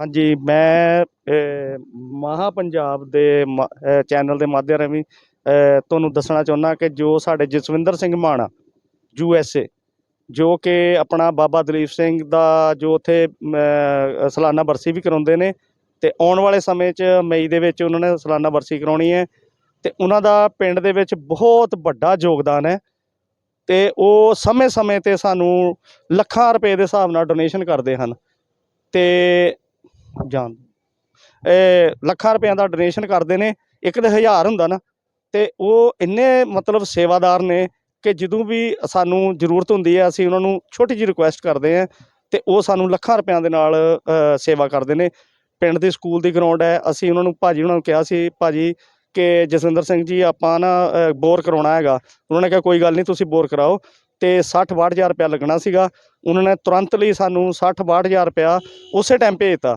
ਹਾਂਜੀ ਮੈਂ ਅਹ, ਮਹਾ ਪੰਜਾਬ ਦੇ ਮ- ਚੈਨਲ ਦੇ ਮਾਧਿਅਮ ਰਾਹੀਂ ਤੁਹਾਨੂੰ ਦੱਸਣਾ ਚਾਹੁੰਦਾ ਕਿ ਜੋ ਸਾਡੇ Jaswinder Singh Mana U S A ਜੋ ਕਿ ਆਪਣਾ ਬਾਬਾ ਦਲੀਪ ਸਿੰਘ ਦਾ ਜੋ ਉੱਥੇ ਸਾਲਾਨਾ ਬਰਸੀ ਵੀ ਕਰਾਉਂਦੇ ਨੇ ਤੇ ਆਉਣ ਵਾਲੇ ਸਮੇਂ 'ਚ ਮਈ ਦੇ ਵਿੱਚ ਉਹਨਾਂ ਨੇ ਸਾਲਾਨਾ ਬਰਸੀ ਕਰਾਉਣੀ ਹੈ ਤੇ ਉਹਨਾਂ ਦਾ ਪਿੰਡ ਦੇ ਵਿੱਚ ਬਹੁਤ ਵੱਡਾ ਯੋਗਦਾਨ ਹੈ ਤੇ ਉਹ ਸਮੇਂ-ਸਮੇਂ ਤੇ ਸਾਨੂੰ ਲੱਖਾਂ ਰੁਪਏ ਦੇ ਹਿਸਾਬ ਨਾਲ ਡੋਨੇਸ਼ਨ ਕਰਦੇ ਹਨ ਤੇ ਜਾਣ ਇਹ ਲੱਖਾਂ ਰੁਪਈਆਂ ਦਾ ਡੋਨੇਸ਼ਨ ਕਰਦੇ ਨੇ, ਇੱਕ ਤੇ ਹਜ਼ਾਰ ਹੁੰਦਾ ਨਾ, ਤੇ ਉਹ ਇੰਨੇ ਮਤਲਬ ਸੇਵਾਦਾਰ ਨੇ ਕਿ ਜਦੋਂ ਵੀ ਸਾਨੂੰ ਜ਼ਰੂਰਤ ਹੁੰਦੀ ਹੈ, ਅਸੀਂ ਉਹਨਾਂ ਨੂੰ ਛੋਟੀ ਜਿਹੀ ਰਿਕੁਐਸਟ ਕਰਦੇ ਹਾਂ ਤੇ ਉਹ ਸਾਨੂੰ ਲੱਖਾਂ ਰੁਪਈਆਂ ਦੇ ਨਾਲ ਸੇਵਾ ਕਰਦੇ ਨੇ। ਪਿੰਡ ਦੇ ਸਕੂਲ ਦੀ ਗਰਾਊਂਡ ਹੈ, ਅਸੀਂ ਉਹਨਾਂ ਨੂੰ ਭਾਜੀ ਉਹਨਾਂ ਨੂੰ ਕਿਹਾ ਸੀ, ਭਾਜੀ, ਕਿ ਜਸਵਿੰਦਰ ਸਿੰਘ ਜੀ, ਆਪਾਂ ਨਾ ਬੋਰ ਕਰਾਉਣਾ ਹੈਗਾ। ਉਹਨਾਂ ਨੇ ਕਿਹਾ, ਕੋਈ ਗੱਲ ਨਹੀਂ, ਤੁਸੀਂ ਬੋਰ ਕਰਾਓ। ਤੇ 60 ਹਜ਼ਾਰ ਰੁਪਇਆ ਲੱਗਣਾ ਸੀਗਾ। ਉਹਨਾਂ ਨੇ ਤੁਰੰਤ ਲਈ ਸਾਨੂੰ 60 ਹਜ਼ਾਰ ਰੁਪਇਆ ਉਸੇ ਟਾਈਮ ਭੇਜਤਾ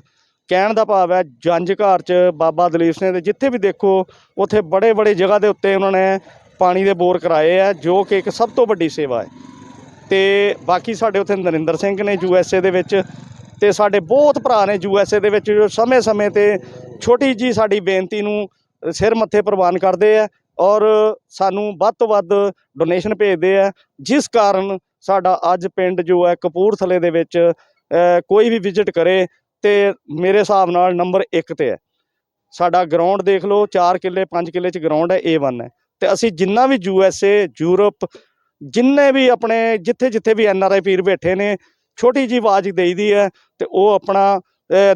ਕਹਿਣ ਦਾ ਭਾਵ ਹੈ ਜੰਜ ਘਰ ਚ ਬਾਬਾ ਦਲੀਪ ਸਿੰਘ ਦੇ ਜਿੱਥੇ ਵੀ ਦੇਖੋ, ਉੱਥੇ ਬੜੇ ਬੜੇ ਜਗ੍ਹਾ ਦੇ ਉੱਤੇ ਉਹਨਾਂ ਨੇ ਪਾਣੀ ਦੇ ਬੋਰ ਕਰਾਏ ਆ, ਜੋ ਕਿ ਇੱਕ ਸਭ ਤੋਂ ਵੱਡੀ ਸੇਵਾ ਹੈ। ਤੇ ਬਾਕੀ ਸਾਡੇ ਉੱਥੇ ਨਰਿੰਦਰ ਸਿੰਘ ਨੇ ਯੂ ਐਸ ਏ ਦੇ ਵਿੱਚ, ਤੇ ਸਾਡੇ ਬਹੁਤ ਭਰਾ ਨੇ ਯੂ ਐਸ ਏ ਦੇ ਵਿੱਚ, ਜੋ ਸਮੇਂ-ਸਮੇਂ ਤੇ ਛੋਟੀ ਜੀ ਸਾਡੀ ਬੇਨਤੀ ਨੂੰ ਸਿਰ ਮੱਥੇ ਪ੍ਰਵਾਨ ਕਰਦੇ ਆ ਔਰ ਸਾਨੂੰ ਵੱਧ ਤੋਂ ਵੱਧ ਡੋਨੇਸ਼ਨ ਭੇਜਦੇ ਆ, ਜਿਸ ਕਾਰਨ ਸਾਡਾ ਅੱਜ ਪਿੰਡ ਜੋ ਹੈ ਕਪੂਰਥਲੇ ਦੇ ਵਿੱਚ ਕੋਈ ਵੀ ਵਿਜ਼ਿਟ ਕਰੇ ਤੇ ਮੇਰੇ ਹਿਸਾਬ ਨਾਲ ਨੰਬਰ 1 ਤੇ ਹੈ। ਸਾਡਾ ਗਰਾਊਂਡ ਦੇਖ ਲਓ 4 ਕਿੱਲੇ 5 ਕਿੱਲੇ ਚ ਗਰਾਊਂਡ ਹੈ A1 ਹੈ। ਤੇ ਅਸੀਂ ਜਿੰਨਾ ਵੀ ਯੂ ਐਸ ਏ ਯੂਰਪ ਜਿੰਨੇ ਵੀ ਆਪਣੇ ਜਿੱਥੇ ਜਿੱਥੇ ਵੀ ਐਨ ਆਰ ਆਈ ਪੀਰ ਬੈਠੇ ਨੇ, ਛੋਟੀ ਜੀ ਆਵਾਜ਼ ਦੇਈਦੀ ਹੈ ਤੇ ਉਹ ਆਪਣਾ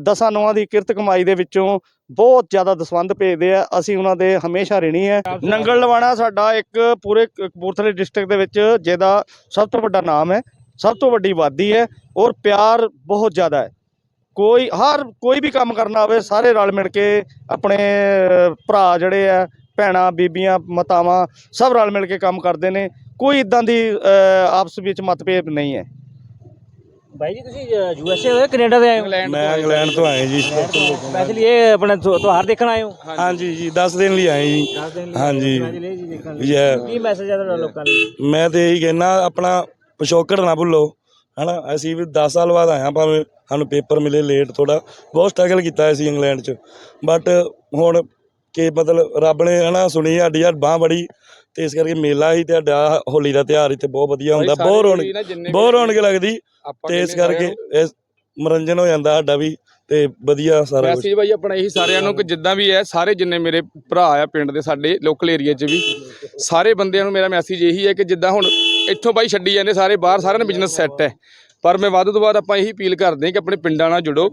ਦਸਾਂ ਨੌਆਂ ਦੀ ਕਿਰਤ ਕਮਾਈ ਦੇ ਵਿੱਚੋਂ ਬਹੁਤ ਜ਼ਿਆਦਾ ਦਸਵੰਧ ਭੇਜਦੇ ਆ। ਅਸੀਂ ਉਹਨਾਂ ਦੇ ਹਮੇਸ਼ਾ ਰਹਿਣੀ ਹੈ। ਨੰਗਲ ਲਵਾਣਾ ਸਾਡਾ ਇੱਕ ਪੂਰੇ ਕਪੂਰਥਲੇ ਡਿਸਟ੍ਰਿਕਟ ਦੇ ਵਿੱਚ, ਜਿਹਦਾ ਸਭ ਤੋਂ ਵੱਡਾ ਨਾਮ ਹੈ, ਸਭ ਤੋਂ ਵੱਡੀ ਆਬਾਦੀ ਹੈ ਔਰ ਪਿਆਰ ਬਹੁਤ ਜ਼ਿਆਦਾ ਹੈ। ਕੋਈ ਹਰ ਕੋਈ ਵੀ ਕੰਮ ਕਰਨਾ ਹੋਵੇ ਸਾਰੇ ਰਲ ਮਿਲ ਕੇ ਆਪਣੇ ਭਰਾ ਜਿਹੜੇ ਆ ਭੈਣਾਂ ਬੀਬੀਆਂ ਮਾਤਾਵਾਂ ਸਭ ਰਲ ਮਿਲ ਕੇ ਕੰਮ ਕਰਦੇ ਨੇ। ਕੋਈ ਇਦਾਂ ਦੀ ਆਪਸ ਵਿੱਚ ਮਤਭੇਦ ਨਹੀਂ ਹੈ। ਭਾਈ ਜੀ ਤੁਸੀਂ ਯੂ ਐਸ ਏ ਹੋਏ ਕੈਨੇਡਾ ਦੇ ਆਏ ਹੋ? ਮੈਂ ਇੰਗਲੈਂਡ ਤੋਂ ਆਏ ਜੀ। ਸਪੈਸ਼ਲੀ ਇਹ ਆਪਣਾ ਤਿਉ- ਤਿਉਹਾਰ ਦੇਖਣ ਆਏ ਹੋ? ਹਾਂਜੀ ਜੀ 10 ਦਿਨ ਲਈ ਆਏ ਜੀ। ਹਾਂਜੀ। ਜੀ ਦੇਖਣ ਲਈ। ਯਾ ਕੀ ਮੈਸੇਜ ਹੈ ਤੁਹਾਡਾ ਲੋਕਾਂ ਲਈ? ਮੈਂ ਤੇ ਇਹੀ ਕਹਿਣਾ ਆਪਣਾ ਪਿਛੋਕੜ ਨਾ ਭੁੱਲੋ ਹਨਾ? ਅਸੀਂ ਵੀ 10 ਸਾਲ ਬਾਅਦ ਆਇਆ ਭਾਵੇਂ ਸਾਨੂੰ ਪੇਪਰ ਮਿਲੇ ਲੇਟ ਥੋੜਾ ਬਹੁਤ ਸਟਰਗਲ ਕੀਤਾ ਅਸੀਂ ਇੰਗਲੈਂਡ 'ਚ। ਬਟ ਹੁਣ ਕਿ ਮਤਲਬ ਰੱਬ ਨੇ ਹਨਾ ਸੁਣੀ ਸਾਡੀ ਯਾਰ ਬਾਹ ਬੜੀ ਤੇ ਇਸ ਕਰਕੇ ਮੇਲਾ ਹੀ ਤੁਹਾਡਾ ਹੋਲੀ ਦਾ ਤਿਉਹਾਰ ਇੱਥੇ ਬਹੁਤ ਵਧੀਆ ਹੁੰਦਾ। ਬਹੁਤ ਰੌਣਕ ਬਹੁਤ ਰੌਣਕ ਲੱਗਦੀ ਤੇ ਇਸ ਕਰਕੇ ਇਸ ਮਨੋਰੰਜਨ ਹੋ ਜਾਂਦਾ ਸਾਡਾ ਵੀ ਤੇ ਵਧੀਆ ਸਾਰਾ ਕੁਝ ਮੈਸੇਜ ਭਾਈ ਆਪਣਾ ਇਹੀ ਸਾਰਿਆਂ ਨੂੰ ਕਿ ਜਿੱਦਾਂ ਵੀ ਹੈ ਸਾਰੇ ਜਿੰਨੇ ਮੇਰੇ ਭਰਾ ਆ ਪਿੰਡ ਦੇ ਸਾਡੇ ਲੋਕਲ ਏਰੀਆ 'ਚ ਵੀ ਸਾਰੇ ਬੰਦਿਆਂ ਨੂੰ ਮੇਰਾ ਮੈਸੇਜ ਇਹੀ ਹੈ ਕਿ ਜਿੱਦਾਂ ਹੁਣ ਇੱਥੋਂ ਬਾਈ ਛੱਡੀ ਜਾਂਦੇ ਸਾਰੇ ਬਾਹਰ ਸਾਰਿਆਂ ਦਾ ਬਿਜ਼ਨਸ ਸੈੱਟ ਹੈ। ਪਰ ਮੈਂ ਵੱਧ ਤੋਂ ਵੱਧ ਆਪਾਂ ਇਹੀ ਅਪੀਲ ਕਰਦੇ ਹਾਂ ਕਿ ਆਪਣੇ ਪਿੰਡਾਂ ਨਾਲ ਜੁੜੋ।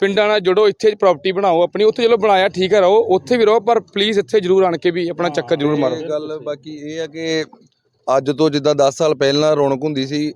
ਪਿੰਡਾਂ ਨਾਲ ਜੁੜੋ। ਇੱਥੇ ਪ੍ਰਾਪਰਟੀ ਬਣਾਓ ਆਪਣੀ ਉੱਥੇ ਚਲੋ ਬਣਾਇਆ ਠੀਕ ਹੈ ਰਹੋ ਉੱਥੇ ਵੀ ਰਹੋ ਪਰ ਪਲੀਜ਼ ਇੱਥੇ ਜ਼ਰੂਰ ਆਣ ਕੇ ਵੀ ਆਪਣਾ ਚੱਕਰ ਜ਼ਰੂਰ ਮਾਰੋ। ਗੱਲ ਬਾਕੀ ਇਹ ਹੈ ਕਿ ਅੱਜ ਤੋਂ ਜਿੱਦਾਂ 10 ਸਾਲ ਪਹਿਲਾਂ ਰੌਣਕ ਹੁੰਦੀ ਸੀ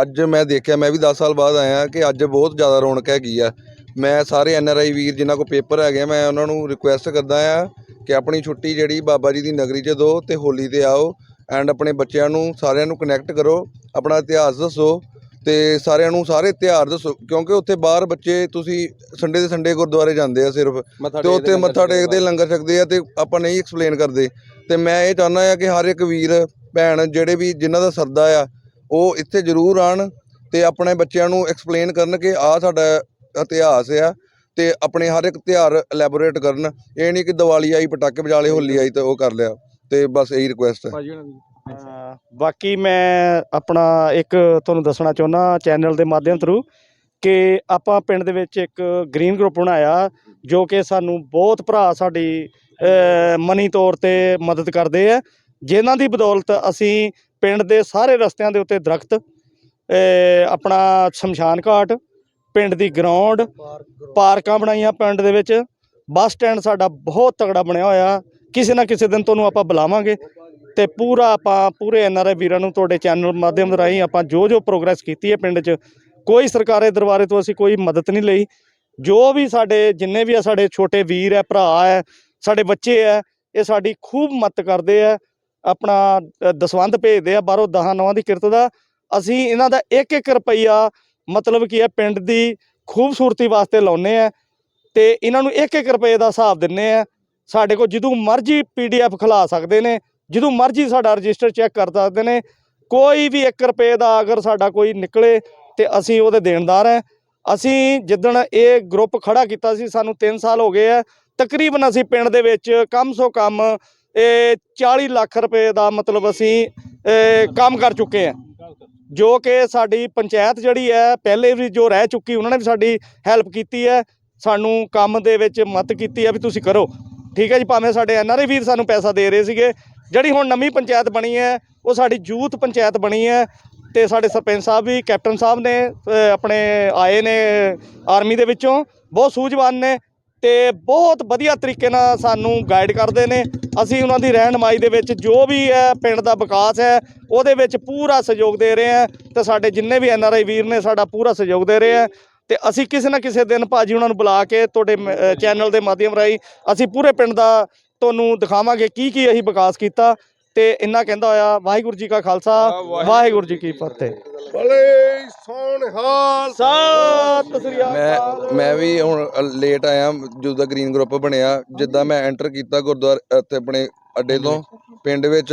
ਅੱਜ ਮੈਂ ਦੇਖਿਆ ਮੈਂ ਵੀ 10 ਸਾਲ ਬਾਅਦ ਆਇਆ ਕਿ ਅੱਜ ਬਹੁਤ ਜ਼ਿਆਦਾ ਰੌਣਕ ਹੈਗੀ ਆ। ਮੈਂ ਸਾਰੇ ਐਨ ਆਰ ਆਈ ਵੀਰ ਜਿਨ੍ਹਾਂ ਕੋ ਪੇਪਰ ਹੈਗੇ ਆ, ਮੈਂ ਉਹਨਾਂ ਨੂੰ ਰਿਕੁਐਸਟ ਕਰਦਾ ਆ ਕਿ ਆਪਣੀ ਛੁੱਟੀ ਜਿਹੜੀ ਬਾਬਾ ਜੀ ਦੀ ਨਗਰੀ 'ਚ ਦਿਓ ਤੇ ਹੋਲੀ ਤੇ ਆਓ ਐਂਡ ਆਪਣੇ ਬੱਚਿਆਂ ਨੂੰ ਸਾਰਿਆਂ ਨੂੰ ਕਨੈਕਟ ਕਰੋ ਆਪਣਾ ਇਤਿਹਾਸ ਦੱਸੋ ਤੇ ਸਾਰਿਆਂ ਨੂੰ ਸਾਰੇ ਤਿਉਹਾਰ ਦੱਸੋ ਕਿਉਂਕਿ ਉੱਥੇ ਬਾਹਰ ਬੱਚੇ ਤੁਸੀਂ ਸੰਡੇ ਦੇ ਸੰਡੇ ਗੁਰਦੁਆਰੇ ਜਾਂਦੇ ਆ ਸਿਰਫ ਤੇ ਉੱਥੇ ਮੱਥਾ ਟੇਕਦੇ ਲੰਗਰ ਛਕਦੇ ਆ ਤੇ ਆਪਾਂ ਨਹੀਂ ਐਕਸਪਲੇਨ ਕਰਦੇ। ਤੇ ਮੈਂ ਇਹ ਚਾਹੁੰਦਾ ਆ ਕਿ ਹਰ ਇੱਕ ਵੀਰ ਭੈਣ ਜਿਹੜੇ ਵੀ ਜਿਨ੍ਹਾਂ ਦਾ ਸਰਦਾ ਆ ਉਹ ਇੱਥੇ ਜ਼ਰੂਰ ਆਣ ਤੇ ਆਪਣੇ ਬੱਚਿਆਂ ਨੂੰ ਐਕਸਪਲੇਨ ਕਰਨ ਕਿ ਆ ਸਾਡਾ ਇਤਿਹਾਸ ਆ ਤੇ ਆਪਣੇ ਹਰ ਇੱਕ ਤਿਉਹਾਰ ਐਲੈਬੋਰੇਟ ਕਰਨ। ਇਹ ਨਹੀਂ ਕਿ ਦੀਵਾਲੀ ਆਈ ਪਟਾਕੇ ਵਜਾ ਲਏ ਹੋਲੀ ਆਈ ਤੇ ਉਹ ਕਰ ਲਿਆ। ਤੇ ਬਸ ਇਹੀ ਰਿਕੁਐਸਟ ਹੈ ਬਾਕੀ ਮੈਂ ਆਪਣਾ ਇੱਕ ਤੁਹਾਨੂੰ ਦੱਸਣਾ ਚਾਹੁੰਦਾ ਚੈਨਲ ਦੇ ਮਾਧਿਅਮ ਥਰੂ ਕਿ ਆਪਾਂ ਪਿੰਡ ਦੇ ਵਿੱਚ ਇੱਕ ਗ੍ਰੀਨ ਗਰੁੱਪ ਬਣਾਇਆ ਜੋ ਕਿ ਸਾਨੂੰ ਬਹੁਤ ਭਰਾ ਸਾਡੀ ਮਨੀ ਤੌਰ ਤੇ ਮਦਦ ਕਰਦੇ ਆ। ਜਿਨ੍ਹਾਂ ਦੀ ਬਦੌਲਤ ਅਸੀਂ ਪਿੰਡ ਦੇ ਸਾਰੇ ਰਸਤਿਆਂ ਦੇ ਉੱਤੇ ਦਰਖਤ ਆਪਣਾ ਸ਼ਮਸ਼ਾਨ ਘਾਟ, ਪਿੰਡ ਦੀ ਗਰਾਊਂਡ, ਪਾਰਕਾਂ ਬਣਾਈਆਂ ਪਿੰਡ ਦੇ ਵਿੱਚ। ਬੱਸ ਸਟੈਂਡ ਸਾਡਾ ਬਹੁਤ ਤਗੜਾ ਬਣਿਆ ਹੋਇਆ। ਕਿਸੇ ਨਾ ਕਿਸੇ ਦਿਨ ਤੁਹਾਨੂੰ ਆਪਾਂ ਬੁਲਾਵਾਂਗੇ। ਤੇ ਪੂਰਾ ਆਪਾਂ ਪੂਰੇ ਐਨਆਰਆਈ ਵੀਰਾਂ ਨੂੰ ਤੁਹਾਡੇ ਚੈਨਲ ਮਾਧਿਅਮ ਰਾਹੀਂ ਆਪਾਂ ਜੋ ਜੋ ਪ੍ਰੋਗਰੈਸ ਕੀਤੀ ਹੈ ਪਿੰਡ 'ਚ, ਕੋਈ ਸਰਕਾਰੀ ਦਰਬਾਰੇ ਤੋਂ ਅਸੀਂ ਕੋਈ ਮਦਦ ਨਹੀਂ ਲਈ। ਜੋ ਵੀ ਸਾਡੇ ਜਿੰਨੇ ਵੀ ਆ ਸਾਡੇ ਛੋਟੇ ਵੀਰ ਹੈ, ਭਰਾ ਹੈ, ਸਾਡੇ ਬੱਚੇ ਹੈ, ਇਹ ਸਾਡੀ ਖੂਬ ਮਦਦ ਕਰਦੇ ਆ ਆਪਣਾ ਦਸਵੰਧ ਭੇਜਦੇ ਆ, ਬਾਹਰੋਂ ਦਹਾਂ ਨਵਾਂ ਦੀ ਕਿਰਤ ਦਾ। ਅਸੀਂ ਇਹਨਾਂ ਦਾ ਇੱਕ ਇੱਕ ਰੁਪਈਆ ਮਤਲਬ ਕੀ ਹੈ ਪਿੰਡ ਦੀ ਖੂਬਸੂਰਤੀ ਵਾਸਤੇ ਲਾਉਨੇ ਆ ਤੇ ਇਹਨਾਂ ਨੂੰ ਇੱਕ ਇੱਕ ਰੁਪਏ ਦਾ ਹਿਸਾਬ ਦਿੰਨੇ ਆ ਸਾਡੇ ਕੋਲ ਜਦੋਂ ਮਰਜ਼ੀ ਪੀਡੀਐਫ ਖਿਲਾ ਸਕਦੇ ਨੇ ਜਦੋਂ ਮਰਜ਼ੀ ਸਾਡਾ ਰਜਿਸਟਰ ਚੈੱਕ ਕਰ ਸਕਦੇ ਨੇ, ਕੋਈ ਵੀ 1 ਰੁਪਏ ਦਾ ਅਗਰ ਸਾਡਾ ਕੋਈ ਨਿਕਲੇ ਤੇ ਅਸੀਂ ਉਹਦੇ ਦੇਣਦਾਰ ਹੈ। ਅਸੀਂ ਜਿੱਦਣ ਇਹ ਗਰੁੱਪ ਖੜਾ ਕੀਤਾ ਸੀ, ਸਾਨੂੰ 3 ਸਾਲ ਹੋ ਗਏ ਆ, ਤਕਰੀਬਨ ਅਸੀਂ ਪਿੰਡ ਦੇ ਵਿੱਚ ਕਮ ਸੋ ਕਮ ਇਹ 40 ਲੱਖ ਰੁਪਏ ਦਾ ਮਤਲਬ ਅਸੀਂ ਕੰਮ ਕਰ ਚੁੱਕੇ ਆ। ਜੋ ਕਿ ਸਾਡੀ ਪੰਚਾਇਤ ਜਿਹੜੀ ਹੈ, ਪਹਿਲੇ ਵੀ ਜੋ ਰਹਿ ਚੁੱਕੀ, ਉਹਨਾਂ ਨੇ ਵੀ ਸਾਡੀ ਹੈਲਪ ਕੀਤੀ ਹੈ। ਸਾਨੂੰ ਕੰਮ ਦੇ ਵਿੱਚ ਮਦਦ ਕੀਤੀ ਹੈ ਵੀ ਤੁਸੀਂ ਕਰੋ। ਠੀਕ ਹੈ ਜੀ, ਭਾਵੇਂ ਸਾਡੇ ਐਨਆਰਆਈ ਵੀਰ ਸਾਨੂੰ ਪੈਸਾ ਦੇ ਰਹੇ ਸੀਗੇ ਜਿਹੜੀ ਹੁਣ ਨਵੀਂ ਪੰਚਾਇਤ ਬਣੀ ਹੈ, ਉਹ ਸਾਡੀ ਯੂਥ ਪੰਚਾਇਤ ਬਣੀ ਹੈ ਤੇ ਸਾਡੇ ਸਰਪੰਚ ਸਾਹਿਬ ਵੀ, ਕੈਪਟਨ ਸਾਹਿਬ ਨੇ ਆਪਣੇ ਆਏ ਨੇ ਆਰਮੀ ਦੇ ਵਿੱਚੋਂ, ਬਹੁਤ ਸੂਝਵਾਨ ਨੇ ਤੇ ਬਹੁਤ ਵਧੀਆ ਤਰੀਕੇ ਨਾਲ ਸਾਨੂੰ ਗਾਈਡ ਕਰਦੇ ਨੇ। ਅਸੀਂ ਉਹਨਾਂ ਦੀ ਰਹਿਨਮਾਈ ਦੇ ਵਿੱਚ ਜੋ ਵੀ ਹੈ, ਪਿੰਡ ਦਾ ਵਿਕਾਸ ਹੈ, ਉਹਦੇ ਵਿੱਚ ਪੂਰਾ ਸਹਿਯੋਗ ਦੇ ਰਹੇ ਹਾਂ ਤੇ ਸਾਡੇ ਜਿੰਨੇ ਵੀ ਐੱਨ ਆਰ ਆਈ ਵੀਰ ਨੇ, ਸਾਡਾ ਪੂਰਾ ਸਹਿਯੋਗ ਦੇ ਰਹੇ ਆ ਤੇ ਅਸੀਂ ਕਿਸੇ ਨਾ ਕਿਸੇ ਦਿਨ ਭਾਜੀ ਉਹਨਾਂ ਨੂੰ ਬੁਲਾ ਕੇ ਤੁਹਾਡੇ ਮ- ਚੈਨਲ ਦੇ ਮਾਧਿਅਮ ਰਾਹੀਂ ਅਸੀਂ ਪੂਰੇ ਪਿੰਡ ਦਾ ਤੁਹਾਨੂੰ ਦਿਖਾਵਾਂਗੇ ਕੀ ਕੀ ਅਸੀਂ ਵਿਕਾਸ ਕੀਤਾ ਤੇ ਇੰਨਾ ਕਹਿੰਦਾ ਹੋਇਆ ਵਾਹਿਗੁਰੂ ਜੀ ਕਾ ਖਾਲਸਾ ਵਾਹਿਗੁਰੂ ਜੀ ਕੀ ਫਤਿਹ। ਬਲੇ ਸੋਨਹਾਲ ਸਤਿ ਸ੍ਰੀ ਅਕਾਲ। ਮੈਂ ਮੈਂ ਵੀ ਹੁਣ ਲੇਟ ਆਇਆ ਜਦੋਂ ਦਾ ਗ੍ਰੀਨ ਗਰੁੱਪ ਬਣਿਆ ਜਿੱਦਾਂ ਮੈਂ ਐਂਟਰ ਕੀਤਾ ਗੁਰਦੁਆਰੇ ਇੱਥੇ ਆਪਣੇ ਅੱਡੇ ਤੋਂ ਪਿੰਡ ਵਿੱਚ।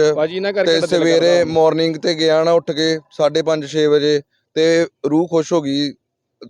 ਤੇ ਸਵੇਰੇ। ਮਾਰਨਿੰਗ ਤੇ ਗਿਆ ਨਾ ਉੱਠ ਕੇ 5:30 6 ਵਜੇ ਤੇ ਰੂਹ ਖੁਸ਼ ਹੋ ਗਈ।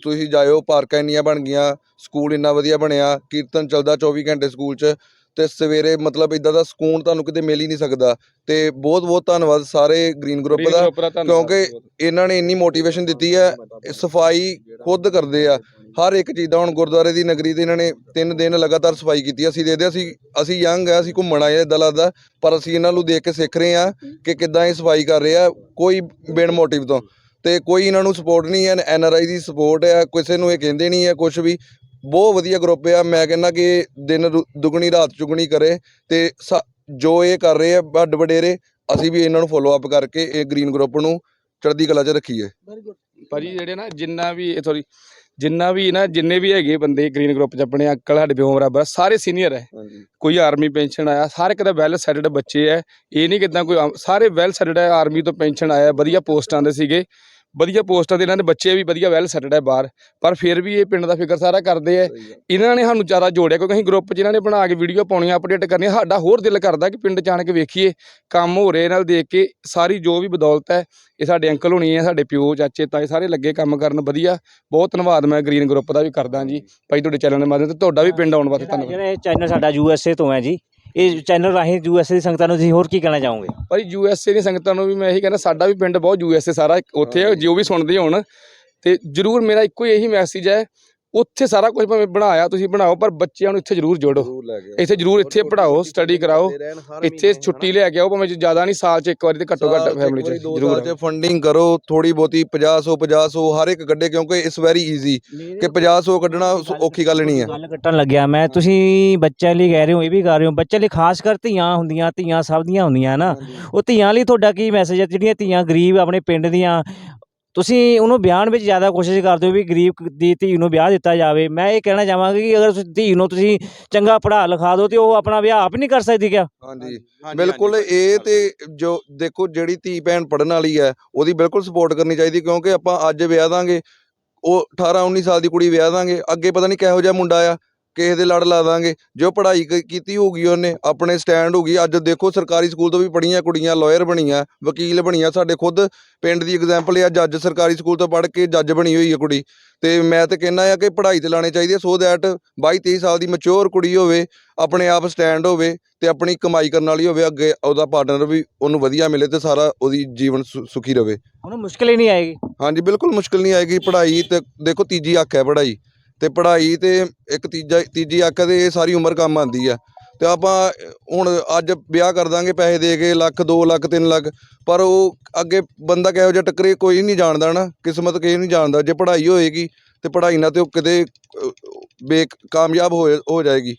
ਤੁਸੀਂ ਜਾਇਓ ਪਾਰਕਾਂ ਇੰਨੀਆਂ ਬਣ ਗਈਆਂ ਸਕੂਲ ਇੰਨਾ ਵਧੀਆ ਬਣਿਆ ਕੀਰਤਨ ਚੱਲਦਾ 24 ਘੰਟੇ ਸਕੂਲ 'ਚ। ਤੇ ਸਵੇਰੇ ਮਤਲਬ ਇਦਾਂ ਦਾ ਸਕੂਨ ਤੁਹਾਨੂੰ ਕਿਤੇ ਮਿਲ ਹੀ ਨਹੀਂ ਸਕਦਾ। ਤੇ ਬਹੁਤ ਬਹੁਤ ਧੰਨਵਾਦ ਸਾਰੇ ਗ੍ਰੀਨ ਗਰੁੱਪ Green ਦਾ group ਦਾ ਧੰਨਵਾਦ। ਕਿਉਂਕਿ ਬਹੁਤ। ਇਹਨਾਂ ਨੇ ਇੰਨੀ ਮੋਟੀਵੇਸ਼ਨ ਦਿੱਤੀ ਹੈ ਇਹ ਸਫ਼ਾਈ ਖੁਦ ਕਰਦੇ ਆ। ਹਰ ਇੱਕ ਚੀਜ਼ ਦਾ ਹੁਣ ਗੁਰਦੁਆਰੇ ਦੀ ਨਗਰੀ ਤੇ ਇਹਨਾਂ ਨੇ ਤਿੰਨ ਦਿਨ ਲਗਾਤਾਰ ਸਫ਼ਾਈ ਕੀਤੀ। ਅਸੀਂ ਦੇਖਦੇ ਅਸੀਂ ਅਸੀਂ ਯੰਗ ਆ ਅਸੀਂ ਘੁੰਮਣ ਆਏ ਇਦਾਂ ਲੱਗਦਾ ਪਰ ਅਸੀਂ ਇਹਨਾਂ ਨੂੰ ਦੇਖ ਕੇ ਸਿੱਖ ਰਹੇ ਆ ਕਿ ਕਿੱਦਾਂ ਇਹ ਸਫ਼ਾਈ ਕਰ ਰਹੇ ਆ ਕੋਈ ਬਿਨ ਮੋਟਿਵ ਤੋਂ। ਤੇ ਕੋਈ ਇਹਨਾਂ ਨੂੰ ਸਪੋਰਟ ਨਹੀਂ ਹੈ N R I the support ਹੈ ਕਿਸੇ ਨੂੰ ਇਹ ਕਹਿੰਦੇ ਨਹੀਂ ਹੈ ਕੁਝ ਵੀ। ਬਹੁਤ ਵਧੀਆ ਗਰੁੱਪ ਆ। ਮੈਂ ਕਹਿੰਦਾ ਕਿ ਦਿਨ ਦੁਗਣੀ ਰਾਤ ਚੁਗਣੀ ਕਰੇ ਤੇ ਸ- ਜੋ ਇਹ ਕਰ ਰਹੇ ਆ ਵੱਡ ਵਡੇਰੇ ਅਸੀਂ ਵੀ ਇਹਨਾਂ ਨੂੰ ਫੋਲੋ ਅਪ ਕਰਕੇ ਇਹ ਗ੍ਰੀਨ ਗਰੁੱਪ ਨੂੰ ਚੜ੍ਹਦੀ ਕਲਾ 'ਚ ਰੱਖੀਏ। ਭਾਜੀ ਜਿਹੜੇ ਨਾ ਜਿੰਨਾ ਵੀ ਸੌਰੀ ਜਿੰਨਾ ਵੀ ਨਾ ਜਿੰਨੇ ਵੀ ਹੈਗੇ ਬੰਦੇ ਗ੍ਰੀਨ ਗਰੁੱਪ ਚ ਆਪਣੇ ਅੰਕਲ ਸਾਡੇ ਬਿਓ ਬਰਾਬਰ ਸਾਰੇ ਸੀਨੀਅਰ ਹੈ। ਕੋਈ ਆਰਮੀ ਪੈਨਸ਼ਨ ਆਇਆ ਸਾਰੇ ਕਿਤੇ ਵੈਲ ਸੈਟਡ ਬੱਚੇ ਐ ਇਹ ਨਹੀਂ ਕਿਦਾਂ ਕੋਈ ਆਮ- ਸਾਰੇ ਵੈਲ ਸੈਟਡ ਹੈ ਆਰਮੀ ਤੋਂ ਪੈਨਸ਼ਨ ਆਇਆ ਵਧੀਆ ਪੋਸਟਾਂ ਦੇ ਸੀਗੇ। ਵਧੀਆ ਪੋਸਟਾਂ ਦੇ ਇਹਨਾਂ ਦੇ ਬੱਚੇ ਵੀ ਵਧੀਆ ਵੈਲ ਸੈਟਡ ਹੈ ਬਾਹਰ। ਪਰ ਫਿਰ ਵੀ ਇਹ ਪਿੰਡ ਦਾ ਫਿਕਰ ਸਾਰਾ ਕਰਦੇ ਐ ਇਹਨਾਂ ਨੇ ਸਾਨੂੰ ਜ਼ਿਆਦਾ ਜੋੜਿਆ ਕਿਉਂਕਿ ਅਸੀਂ ਗਰੁੱਪ 'ਚ ਇਹਨਾਂ ਨੇ ਬਣਾ ਕੇ ਵੀਡੀਓ ਪਾਉਣੀਆਂ ਅਪਡੇਟ ਕਰਨੀਆਂ। ਸਾਡਾ ਹੋਰ ਦਿਲ ਕਰਦਾ ਕਿ ਪਿੰਡ 'ਚ ਆਣ ਕੇ ਵੇਖੀਏ। ਕੰਮ ਹੋ ਰਹੇ ਨਾਲ ਦੇਖ ਕੇ ਸਾਰੀ ਜੋ ਵੀ ਬਦੌਲਤ ਹੈ ਇਹ ਸਾਡੇ ਅੰਕਲ ਹੋਣੀ ਹੈ ਸਾਡੇ ਪਿਓ ਚਾਚੇ ਤਾਏ ਸਾਰੇ ਲੱਗੇ ਕੰਮ ਕਰਨ ਵਧੀਆ। ਬਹੁਤ ਧੰਨਵਾਦ ਮੈਂ ਗ੍ਰੀਨ ਗਰੁੱਪ ਦਾ ਵੀ ਕਰਦਾ ਜੀ। ਭਾਈ ਤੁਹਾਡੇ ਚੈਨਲ ਦੇ ਮਾਧਿਅਮ ਤੇ ਤੁਹਾਡਾ ਵੀ ਪਿੰਡ ਆਉਣ ਵਾਸਤੇ ਧੰਨਵਾਦ। ਜਿਹੜਾ ਇਹ ਚੈਨਲ ਸਾਡਾ ਯੂਐਸਏ ਤੋਂ ਹੈ ਜੀ। ਇਹ ਚੈਨਲ ਰਾਹੀਂ ਯੂਐਸਏ ਦੀ ਸੰਗਤਾਂ ਨੂੰ ਤੁਸੀਂ ਹੋਰ ਕੀ ਕਹਿਣਾ ਚਾਹੋਗੇ? ਭਾਈ ਯੂਐਸਏ ਦੀ ਸੰਗਤਾਂ ਨੂੰ ਵੀ ਮੈਂ ਇਹੀ ਕਹਿੰਦਾ ਸਾਡਾ ਵੀ ਪਿੰਡ ਬਹੁਤ ਯੂਐਸਏ ਸਾਰਾ ਉੱਥੇ ਹੈ। ਜੋ ਵੀ ਸੁਣਦੇ ਹੋਣ। ਤੇ ਜਰੂਰ ਮੇਰਾ ਇੱਕੋ ਹੀ ਇਹੀ ਮੈਸੇਜ ਹੈ ਉੱਥੇ ਸਾਰਾ ਕੁਝ ਭਾਵੇਂ ਬਣਾਇਆ ਤੁਸੀਂ ਬਣਾਓ ਪਰ ਬੱਚਿਆਂ ਨੂੰ ਇੱਥੇ ਜਰੂਰ ਜੋੜੋ। ਇੱਥੇ ਜਰੂਰ ਇੱਥੇ ਪੜਾਓ ਸਟੱਡੀ ਕਰਾਓ। ਇੱਥੇ ਛੁੱਟੀ ਲੈ ਕੇ ਆਓ ਭਾਵੇਂ ਜ਼ਿਆਦਾ ਨਹੀਂ ਸਾਲ 'ਚ ਇੱਕ ਵਾਰੀ ਤੇ ਘੱਟੋ ਘੱਟ ਫੈਮਿਲੀ 'ਚ ਜਰੂਰ ਚ ਫੰਡਿੰਗ ਕਰੋ ਥੋੜੀ ਬਹੁਤੀ 50 100 50 100 ਹਰ ਇੱਕ ਕੱਢੇ ਕਿਉਂਕਿ ਇਟਸ ਵੈਰੀ ਈਜ਼ੀ ਕਿ 50 100 ਕੱਢਣਾ ਔਖੀ ਗੱਲ ਨਹੀਂ ਹੈ। ਗੱਲ ਕੱਟਣ ਲੱਗਿਆ ਮੈਂ। ਤੁਸੀਂ ਬੱਚਿਆਂ ਲਈ ਕਹਿ ਰਹੇ ਹੋ ਇਹ ਵੀ ਕਰ ਰਹੇ ਹੋ। ਬੱਚਿਆਂ ਲਈ ਖਾਸ ਕਰ ਧੀਆਂ ਹੁੰਦੀਆਂ ਧੀਆਂ ਸਭ ਦੀਆਂ ਹੁੰਦੀਆਂ ਨਾ ਉਹ ਧੀਆਂ ਲਈ ਤੁਹਾਡਾ ਕੀ ਮੈਸੇਜ ਹੈ? ਜਿਹੜੀਆਂ ਧੀਆਂ ਗਰੀਬ ਆਪਣੇ ਪਿੰਡ ਦੀਆਂ ਤੁਸੀਂ ਉਹਨੂੰ ਬਿਆਨ ਵਿੱਚ ਜ਼ਿਆਦਾ ਕੋਸ਼ਿਸ਼ ਕਰਦੇ ਹੋ ਵੀ ਗਰੀਬ ਦੀ ਧੀ ਨੂੰ ਵਿਆਹ ਦਿੱਤਾ ਜਾਵੇ। ਮੈਂ ਇਹ ਕਹਿਣਾ ਚਾਹਾਂਗਾ ਕਿ ਅਗਰ ਤੁਸੀਂ ਧੀ ਨੂੰ ਤੁਸੀਂ ਚੰਗਾ ਪੜ੍ਹਾ ਲਿਖਾ ਦਿਓ ਤੇ ਉਹ ਆਪਣਾ ਵਿਆਹ ਆਪ ਨਹੀਂ ਕਰ ਸਕਦੀ ਕਿਆ? ਹਾਂਜੀ। ਬਿਲਕੁਲ ਇਹ ਤੇ ਜੋ ਦੇਖੋ ਜਿਹੜੀ ਧੀ ਭੈਣ ਪੜਨ ਵਾਲੀ ਹੈ ਉਹਦੀ ਬਿਲਕੁਲ ਸਪੋਰਟ ਕਰਨੀ ਚਾਹੀਦੀ ਕਿਉਂਕਿ ਆਪਾਂ ਅੱਜ ਵਿਆਹ ਦਾਂਗੇ ਉਹ 18 19 ਸਾਲ ਦੀ ਕੁੜੀ ਵਿਆਹ ਦਾਂਗੇ ਅੱਗੇ ਪਤਾ ਨਹੀਂ ਕਿਹੋ ਜਿਹਾ ਮੁੰਡਾ ਆ ਕਿਸੇ ਦੇ ਲੜ ਲਾ ਦਾਂਗੇ। ਜੋ ਪੜ੍ਹਾਈ ਕ- ਕੀਤੀ ਹੋਊਗੀ ਉਹਨੇ ਆਪਣੇ ਸਟੈਂਡ ਹੋਊਗੀ। ਅੱਜ ਦੇਖੋ ਸਰਕਾਰੀ ਸਕੂਲ ਤੋਂ ਵੀ ਪੜ੍ਹੀਆਂ ਕੁੜੀਆਂ ਲਾਇਰ ਬਣੀਆਂ ਵਕੀਲ ਬਣੀਆਂ ਸਾਡੇ ਖੁਦ ਪਿੰਡ ਦੀ ਐਗਜ਼ਾਮਪਲ ਹੈ ਜੱਜ ਸਰਕਾਰੀ ਸਕੂਲ ਤੋਂ ਪੜ੍ਹ ਕੇ ਜੱਜ ਬਣੀ ਹੋਈ ਹੈ ਕੁੜੀ। ਤੇ ਮੈਂ ਤੇ ਕਹਿੰਦਾ ਆ ਕਿ ਪੜ੍ਹਾਈ ਤੇ ਲਾਣੇ ਚਾਹੀਦੇ ਸੋ ਦੈਟ 22 23 ਸਾਲ ਦੀ ਮੈਚੁਰ ਕੁੜੀ ਹੋਵੇ ਆਪਣੇ ਆਪ ਸਟੈਂਡ ਹੋਵੇ ਤੇ ਆਪਣੀ ਕਮਾਈ ਕਰਨ ਵਾਲੀ ਹੋਵੇ ਅੱਗੇ ਉਹਦਾ ਪਾਰਟਨਰ ਵੀ ਉਹਨੂੰ ਵਧੀਆ ਮਿਲੇ ਤੇ ਸਾਰਾ ਉਹਦੀ ਜੀਵਨ ਸੁ- ਸੁਖੀ ਰਵੇ। ਉਹਨੂੰ ਮੁਸ਼ਕਿਲ ਹੀ ਨਹੀਂ ਆਏਗੀ। ਹਾਂਜੀ ਬਿਲਕੁਲ ਮੁਸ਼ਕਿਲ ਨਹੀਂ ਆਏਗੀ ਪੜ੍ਹਾਈ ਤੇ ਦੇਖੋ ਤੀਜੀ ਅੱਖ ਹੈ ਪੜ੍ਹਾਈ। ਤੇ ਪੜ੍ਹਾਈ ਤੇ ਇੱਕ ਤੀਜਾ ਤੀਜੀ ਅੱਖ ਦੇ ਇਹ ਸਾਰੀ ਉਮਰ ਕੰਮ ਆਉਂਦੀ ਆ। ਤੇ ਆਪਾਂ ਹੁਣ ਅੱਜ ਵਿਆਹ ਕਰ ਦਾਂਗੇ ਪੈਸੇ ਦੇ ਕੇ ਲੱਖ 2 ਲੱਖ 3 ਲੱਖ ਪਰ ਉਹ ਅੱਗੇ ਬੰਦਾ ਕਿਹੋ ਜਿਹਾ ਟੱਕਰੇ ਕੋਈ ਨਹੀਂ ਜਾਣਦਾ ਨਾ ਕਿਸਮਤ ਕਿਸੇ ਨਹੀਂ ਜਾਣਦਾ। ਜੇ ਪੜ੍ਹਾਈ ਹੋਏਗੀ ਤੇ ਪੜ੍ਹਾਈ ਨਾਲ ਤੇ ਉਹ ਕਿਤੇ ਅਹ, ਕਾਮਯਾਬ ਹੋ ਹੋ ਜਾਏਗੀ।